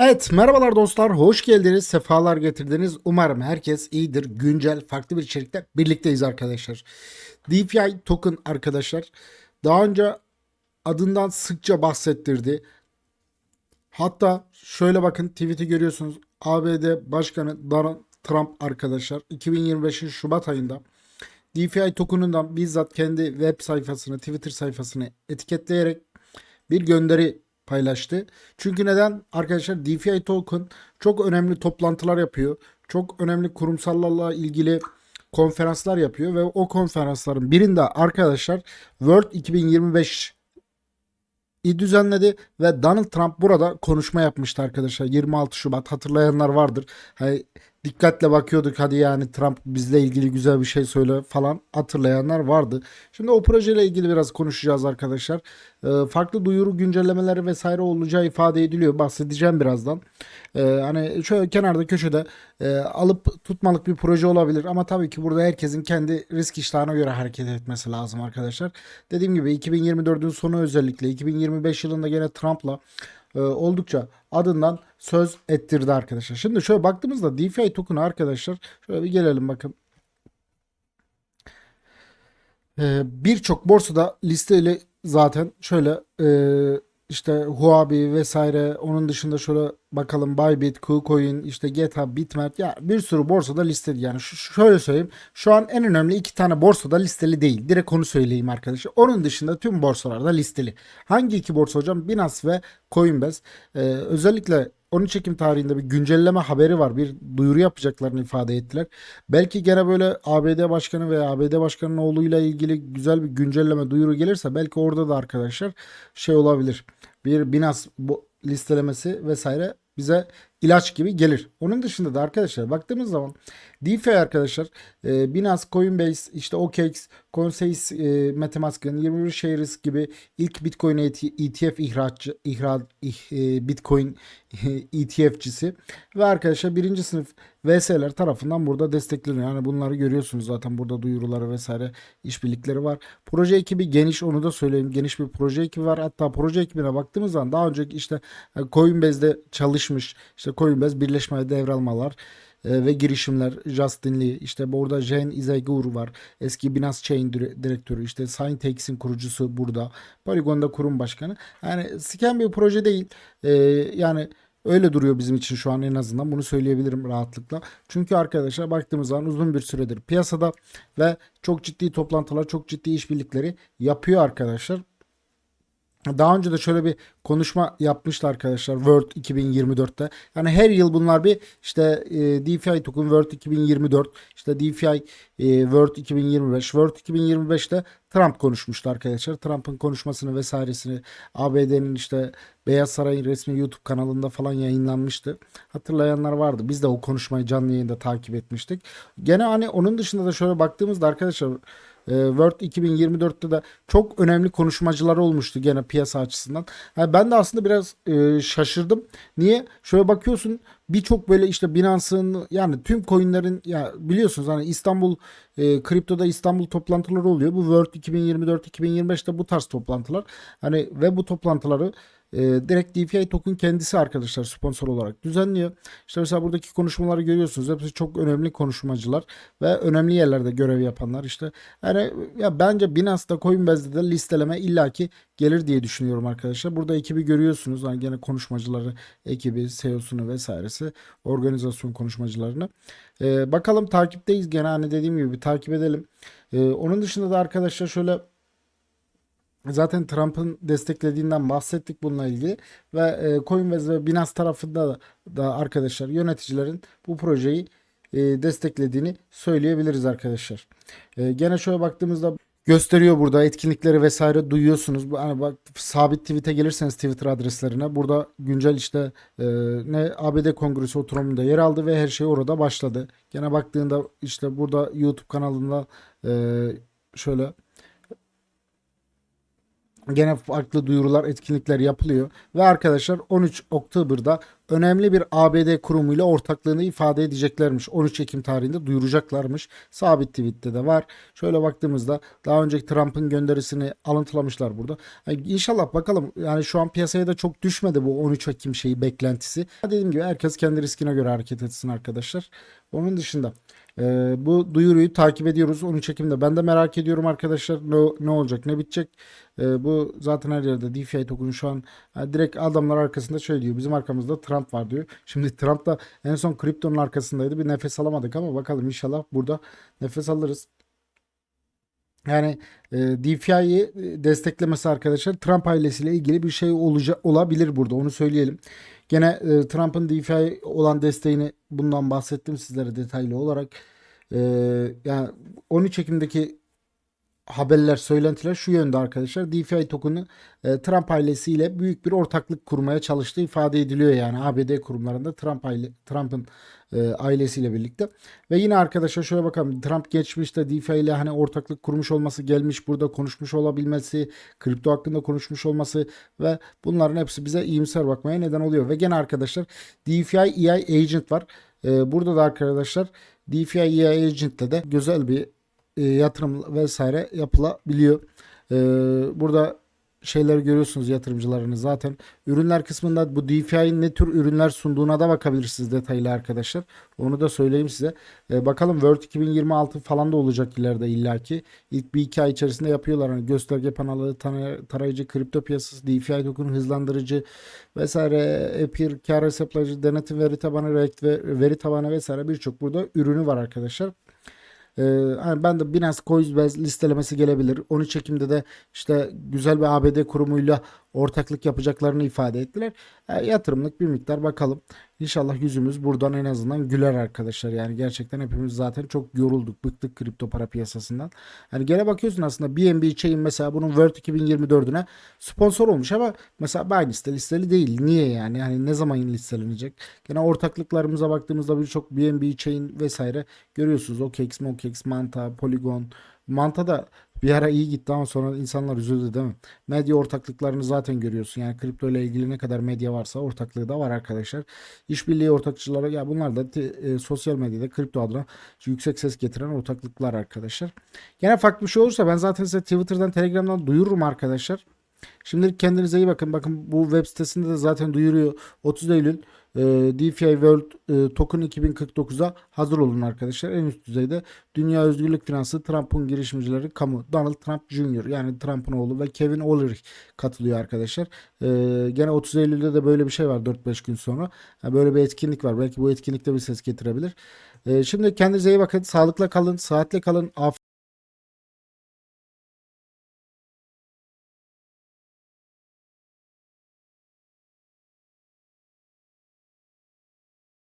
Evet merhabalar dostlar. Hoş geldiniz. Sefalar getirdiniz. Umarım herkes iyidir. Güncel farklı bir içerikte birlikteyiz arkadaşlar. DeFi token arkadaşlar daha önce adından sıkça bahsettirdi. Hatta şöyle bakın tweet'i görüyorsunuz. ABD Başkanı Donald Trump arkadaşlar 2025'in Şubat ayında DeFi token'undan bizzat kendi web sayfasını Twitter sayfasını etiketleyerek bir gönderi paylaştı. Çünkü neden? Arkadaşlar DeFi token çok önemli toplantılar yapıyor. Çok önemli kurumsallarla ilgili konferanslar yapıyor ve o konferansların birinde arkadaşlar World 2025 i düzenledi ve Donald Trump burada konuşma yapmıştı arkadaşlar 26 Şubat hatırlayanlar vardır. Hani dikkatle bakıyorduk hadi yani Trump bizle ilgili güzel bir şey söyle falan hatırlayanlar vardı. Şimdi o projeyle ilgili biraz konuşacağız arkadaşlar. Ee, farklı duyuru güncellemeleri vesaire olacağı ifade ediliyor. Bahsedeceğim birazdan. Ee, hani şöyle kenarda köşede e, alıp tutmalık bir proje olabilir ama tabii ki burada herkesin kendi risk iştahına göre hareket etmesi lazım arkadaşlar. Dediğim gibi 2024'ün sonu özellikle 2025 yılında gene Trump'la e, oldukça adından söz ettirdi arkadaşlar. Şimdi şöyle baktığımızda DeFi token arkadaşlar şöyle bir gelelim bakın. E, Birçok borsada listeli zaten şöyle e, işte Huobi vesaire onun dışında şöyle bakalım Bybit, KuCoin, işte GitHub, Bitmart ya bir sürü borsada listeli yani şu, şöyle söyleyeyim şu an en önemli iki tane borsada listeli değil direkt onu söyleyeyim arkadaşlar onun dışında tüm borsalarda listeli hangi iki borsa hocam Binance ve Coinbase Ee, özellikle onun çekim tarihinde bir güncelleme haberi var. Bir duyuru yapacaklarını ifade ettiler. Belki gene böyle ABD Başkanı veya ABD Başkanı'nın oğluyla ilgili güzel bir güncelleme duyuru gelirse belki orada da arkadaşlar şey olabilir. Bir Binance listelemesi vesaire bize ilaç gibi gelir. Onun dışında da arkadaşlar baktığımız zaman DeFi arkadaşlar e, Binance, Coinbase, işte OKX, Conseil e, Metamask'ın 21 Shares gibi ilk Bitcoin ETF ihraççı, ihra, ih, e, Bitcoin ETF'cisi ve arkadaşlar birinci sınıf VS'ler tarafından burada destekleniyor. Yani bunları görüyorsunuz zaten burada duyuruları vesaire işbirlikleri var. Proje ekibi geniş onu da söyleyeyim. Geniş bir proje ekibi var. Hatta proje ekibine baktığımız zaman daha önceki işte e, Coinbase'de çalışmış işte Coinbase birleşme devralmalar e, ve girişimler Justin Lee. İşte burada Jen Izaygur var. Eski Binance Chain dire- direktörü. İşte Syntex'in kurucusu burada. Polygon'da kurum başkanı. Yani scam bir proje değil. E, yani öyle duruyor bizim için şu an en azından. Bunu söyleyebilirim rahatlıkla. Çünkü arkadaşlar baktığımız zaman uzun bir süredir piyasada ve çok ciddi toplantılar çok ciddi işbirlikleri yapıyor arkadaşlar daha önce de şöyle bir konuşma yapmıştı arkadaşlar World 2024'te. Yani her yıl bunlar bir işte e, DeFi Token World 2024, işte DeFi e, World 2025, World 2025'te Trump konuşmuştu arkadaşlar. Trump'ın konuşmasını vesairesini ABD'nin işte Beyaz Saray'ın resmi YouTube kanalında falan yayınlanmıştı. Hatırlayanlar vardı. Biz de o konuşmayı canlı yayında takip etmiştik. Gene hani onun dışında da şöyle baktığımızda arkadaşlar World 2024'te de çok önemli konuşmacılar olmuştu gene piyasa açısından. Yani ben de aslında biraz e, şaşırdım. Niye? Şöyle bakıyorsun birçok böyle işte Binance'ın yani tüm coinlerin ya biliyorsunuz hani İstanbul e, kriptoda İstanbul toplantıları oluyor. Bu World 2024-2025'te bu tarz toplantılar. Hani ve bu toplantıları e, direkt DeFi Token kendisi arkadaşlar sponsor olarak düzenliyor. İşte mesela buradaki konuşmaları görüyorsunuz. Hepsi çok önemli konuşmacılar ve önemli yerlerde görev yapanlar işte. Yani ya bence Binance'da Coinbase'de de listeleme illaki gelir diye düşünüyorum arkadaşlar. Burada ekibi görüyorsunuz. Hani gene konuşmacıları, ekibi, CEO'sunu vesairesi, organizasyon konuşmacılarını. E, bakalım takipteyiz gene hani dediğim gibi takip edelim. E, onun dışında da arkadaşlar şöyle Zaten Trump'ın desteklediğinden bahsettik bununla ilgili ve e, Coinbase ve Binance tarafında da, da arkadaşlar yöneticilerin bu projeyi e, desteklediğini söyleyebiliriz arkadaşlar. E, gene şöyle baktığımızda gösteriyor burada etkinlikleri vesaire duyuyorsunuz. Bu hani bak sabit tweet'e gelirseniz Twitter adreslerine burada güncel işte e, ne ABD Kongresi oturumunda yer aldı ve her şey orada başladı. Gene baktığında işte burada YouTube kanalında e, şöyle Gene farklı duyurular, etkinlikler yapılıyor. Ve arkadaşlar 13 Oktober'da önemli bir ABD kurumuyla ortaklığını ifade edeceklermiş. 13 Ekim tarihinde duyuracaklarmış. Sabit tweette de var. Şöyle baktığımızda daha önceki Trump'ın gönderisini alıntılamışlar burada. Yani inşallah bakalım yani şu an piyasaya da çok düşmedi bu 13 Ekim şeyi beklentisi. Dediğim gibi herkes kendi riskine göre hareket etsin arkadaşlar. Onun dışında ee, bu duyuruyu takip ediyoruz 13 Ekim'de. Ben de merak ediyorum arkadaşlar ne, ne olacak ne bitecek. Ee, bu zaten her yerde DeFi token şu an ha, direkt adamlar arkasında şöyle diyor. Bizim arkamızda Trump var diyor. Şimdi Trump da en son kriptonun arkasındaydı. Bir nefes alamadık ama bakalım inşallah burada nefes alırız. Yani e, DeFi'yi desteklemesi arkadaşlar Trump ailesiyle ilgili bir şey olacak olabilir burada onu söyleyelim. Gene e, Trump'ın DeFi olan desteğini bundan bahsettim sizlere detaylı olarak. E, yani 13 Ekim'deki haberler, söylentiler şu yönde arkadaşlar. DeFi token'ı e, Trump ailesiyle büyük bir ortaklık kurmaya çalıştığı ifade ediliyor yani ABD kurumlarında Trump aile Trump'ın e, ailesiyle birlikte. Ve yine arkadaşlar şöyle bakalım. Trump geçmişte DeFi ile hani ortaklık kurmuş olması, gelmiş burada konuşmuş olabilmesi, kripto hakkında konuşmuş olması ve bunların hepsi bize iyimser bakmaya neden oluyor. Ve gene arkadaşlar DeFi EI Agent var. E, burada da arkadaşlar DeFi EI Agent ile de güzel bir e, yatırım vesaire yapılabiliyor. E, burada şeyleri görüyorsunuz yatırımcılarını zaten. Ürünler kısmında bu DeFi'nin ne tür ürünler sunduğuna da bakabilirsiniz detaylı arkadaşlar. Onu da söyleyeyim size. E, bakalım World 2026 falan da olacak ileride illaki. İlk bir iki ay içerisinde yapıyorlar. Hani gösterge tara- tarayıcı, kripto piyasası, DeFi token hızlandırıcı vesaire, Epir, kar hesaplayıcı, denetim veri tabanı, React ve veri tabanı vesaire birçok burada ürünü var arkadaşlar. Ee, hani ben de Binance Coinbase listelemesi gelebilir. 13 Ekim'de de işte güzel bir ABD kurumuyla ortaklık yapacaklarını ifade ettiler. E, yatırımlık bir miktar bakalım. İnşallah yüzümüz buradan en azından güler arkadaşlar. Yani gerçekten hepimiz zaten çok yorulduk, bıktık kripto para piyasasından. Hani gene bakıyorsun aslında BNB Chain mesela bunun World 2024'üne sponsor olmuş ama mesela Binance'de listeli değil. Niye yani? Yani ne zaman listelenecek? Gene ortaklıklarımıza baktığımızda birçok BNB Chain vesaire görüyorsunuz. OKX, MOKX, Manta, Polygon, Manta da bir ara iyi gitti ama sonra insanlar üzüldü değil mi? Medya ortaklıklarını zaten görüyorsun. Yani kripto ile ilgili ne kadar medya varsa ortaklığı da var arkadaşlar. İşbirliği ortakçıları ya bunlar da e, sosyal medyada kripto adına yüksek ses getiren ortaklıklar arkadaşlar. Gene farklı bir şey olursa ben zaten size Twitter'dan, Telegram'dan duyururum arkadaşlar. Şimdilik kendinize iyi bakın. Bakın bu web sitesinde de zaten duyuruyor. 30 Eylül e, DeFi World Token 2049'a hazır olun arkadaşlar. En üst düzeyde Dünya Özgürlük Finansı Trump'ın girişimcileri kamu Donald Trump Jr. yani Trump'ın oğlu ve Kevin Ulrich katılıyor arkadaşlar. E, gene 30 Eylül'de de böyle bir şey var 4-5 gün sonra. Böyle bir etkinlik var. Belki bu etkinlikte bir ses getirebilir. E, şimdi kendinize iyi bakın. Sağlıkla kalın. Saatle kalın.